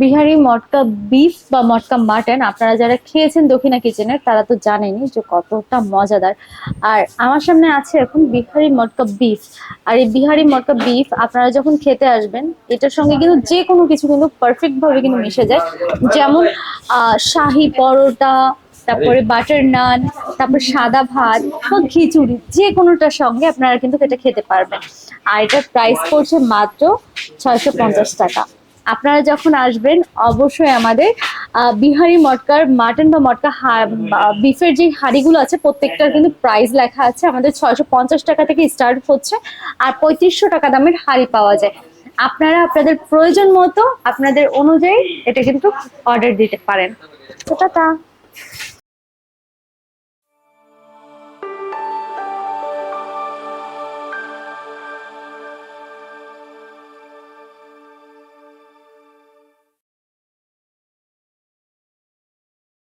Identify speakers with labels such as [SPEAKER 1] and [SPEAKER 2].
[SPEAKER 1] বিহারি মটকা beef বা মটকা mutton আপনারা যারা খেয়েছেন দক্ষিণা কিচেনের তারা তো জানেনই যে কতটা মজাদার। আর আমার সামনে আছে এখন বিহারি মটকা বিফ আর এই বিহারি মটকা বিফ আপনারা যখন খেতে আসবেন, এটার সঙ্গে কিন্তু যে কোনো কিছু কিন্তু পারফেক্ট ভাবে কিন্তু মিশে যায়। যেমন শাহি পরোটা, তারপরে বাটার নান তারপর সাদা ভাত বা খিচুড়ি, যে কোনোটার সঙ্গে আপনারা কিন্তু এটা খেতে পারবেন। আর এটার প্রাইস পড়ছে মাত্র ছয়শো পঞ্চাশ টাকা। আপনারা যখন আসবেন, অবশ্যই আমাদের বিহারি মটকার, মাটন বা মটকা বিফের যে হাঁড়িগুলো আছে, প্রত্যেকটার কিন্তু প্রাইস লেখা আছে। আমাদের ছয়শো পঞ্চাশ টাকা থেকে স্টার্ট হচ্ছে আর পঁয়ত্রিশশো টাকা দামের হাঁড়ি পাওয়া যায়। আপনারা আপনাদের প্রয়োজন মতো, আপনাদের অনুযায়ী এটা কিন্তু অর্ডার দিতে পারেন।